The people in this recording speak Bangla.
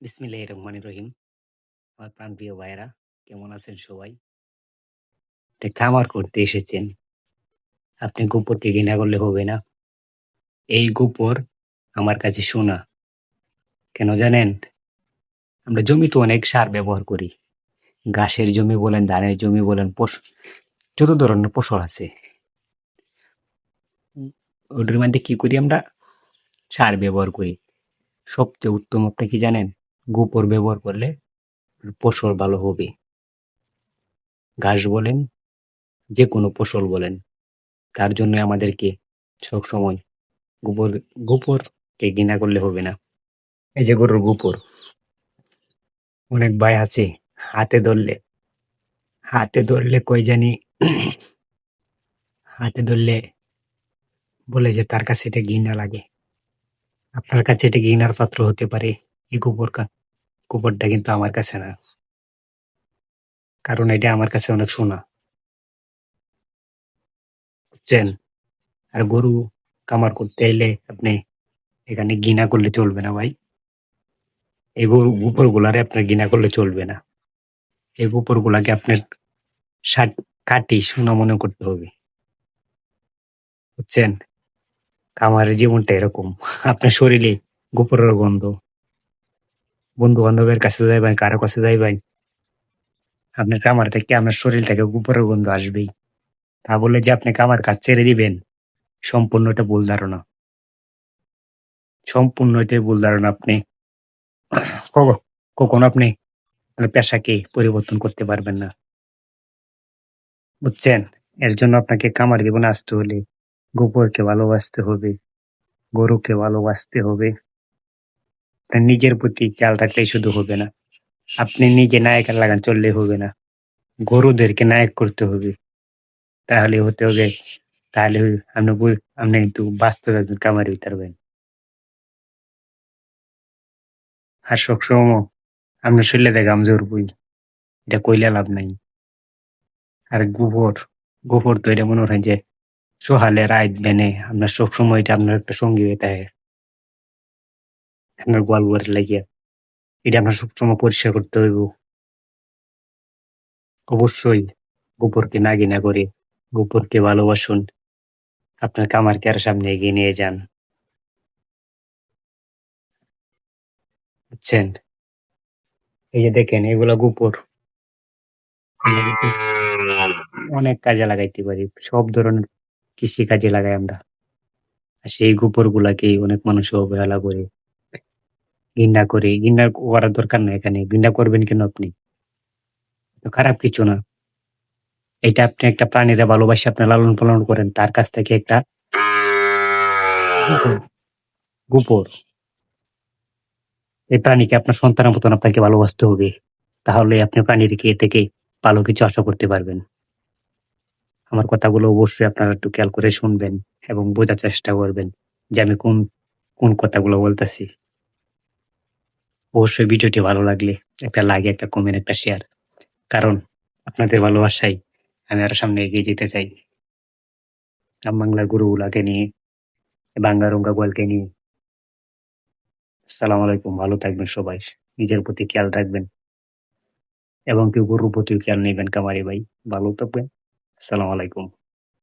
বিসমিল্লাহির রহমানির রহিম। আমার প্রাণ প্রিয় ভাইয়েরা, কেমন আছেন সবাই? খামার করতে এসেছেন। আপনি গোবরকে ঘৃণা করলে হবে না। এই গোবর আমার কাছে সোনা। কেন জানেন? আমরা জমিতে অনেক সার ব্যবহার করি। ঘাসের জমি বলেন, ধানের জমি বলেন, পশ যত ধরনের ফসল আছে। ওটার মধ্যে কি করি আমরা? সার ব্যবহার করি। সবচেয়ে উত্তম আপনি কি জানেন? গোবর ব্যবহার করলে ফসল ভালো হবে। ঘাস বলেন, যে কোনো ফসল বলেন। তার জন্য আমাদেরকে সবসময় গোবর গোবরকে ঘৃণা করলে হবে না। এই যে গরুর গোবর। অনেক ভাই আছে হাতে ধরলে হাতে ধরলে কই জানি হাতে ধরলে বলে যে তার কাছে এটা ঘৃণা লাগে। আপনার কাছে এটা ঘৃণার পাত্র হতে পারে এই গোবর কা গোবরটা কিন্তু আমার কাছে না। কারণ এটা আমার কাছে অনেক সোনা। বুঝছেন? আর গরু কামার করতে এলে আপনি এখানে ঘৃণা করলে চলবে না ভাই। এই গরু গোবরগুলারে আপনার ঘৃণা করলে চলবে না। এই গোবরগুলাকে আপনার সাট কাটি সোনা মনে করতে হবে। বুঝছেন? কামারের জীবনটা এরকম। আপনার শরীরে গোবরের গন্ধ। বন্ধু-বান্ধবের কাছে যাইবেন, কারও কাছে যাইবেন। আপনার খামার থেকে আপনার শরীর থেকে গোবরের গন্ধ আসবেই। তা বলে যে আপনি কামার কাজ ছেড়ে দিবেন, সম্পূর্ণ এটা ভুল ধারণা। সম্পূর্ণ এটাই ভুল ধারণা আপনি কখ কখনো আপনি আপনার পেশাকে পরিবর্তন করতে পারবেন না। বুঝছেন? এর জন্য আপনাকে কামার জীবনে আসতে হলে গোবরকে ভালোবাসতে হবে, গরুকে ভালোবাসতে হবে। আপনার নিজের প্রতি খেয়াল রাখলেই শুধু হবে না। আপনি নিজে নায়ক লাগান চললে হবে না। গরুদেরকে নায়ক করতে হবে। তাহলে হতে হবে তাহলে আপনি আপনি কিন্তু বাস্তব একজন খামারি হইতে পারবেন। আর সবসময় আপনার শরীরে আমি জোর ঝরবই। এটা কইলে লাভ নাই। আর গোবর, গোবর তো এটা মনে হয় যে সোহালে রাইত বেনে আপনার সবসময় এটা আপনার একটা সঙ্গী হয়ে থাকে। আপনার গোয়াল ঘরের লাইগা। এটা আপনার সবসময় পরিষ্কার করতে হইব। অবশ্যই গোবরকে না ঘৃণা করে গোবরকে ভালোবাসুন। আপনার খামারকে আরও সামনে এগিয়ে নিয়ে যান। বুঝছেন? এই যে দেখেন, এগুলা গোবর। অনেক কাজে লাগাইতে পারি। সব ধরনের কৃষিকাজে লাগাই আমরা। সেই গোবরগুলাকেই অনেক মানুষ অবহেলা করে। ঘৃণা করে। ঘৃণা করার দরকার নাই এখানে। ঘৃণা করবেন কেন আপনি? খারাপ কিছু না। এটা আপনি একটা প্রাণীরে ভালোবাসে আপনি লালন-পালন করেন। তার কাছ থেকে একটা গোবর। এই প্রাণীকে আপনার সন্তানের মতন আপনাকে ভালোবাসতে হবে। তাহলে আপনি প্রাণীকে থেকে ভালো কিছু আশা করতে পারবেন। আমার কথাগুলো অবশ্যই আপনারা একটু খেয়াল করে শুনবেন এবং বোঝার চেষ্টা করবেন যে আমি কোন, কোন কথাগুলো বলতেছি। অবশ্যই ভিডিওটি ভালো লাগলে একটা লাইক, একটা কমেন্ট, একটা শেয়ার। কারণ আপনাদের ভালোবাসায় আমি আরও সামনে এগিয়ে যেতে চাই। বাংলার গরুগুলাকে নিয়ে, ভাঙ্গা-রুঙ্গা গোয়ালকে নিয়ে। সালাম আলাইকুম। ভালো থাকবেন সবাই। নিজের প্রতি খেয়াল রাখবেন। এবং কেউ গরুর প্রতিও খেয়াল নেবেন কামারি ভাই। ভালো থাকবেন। আসসালামু আলাইকুম।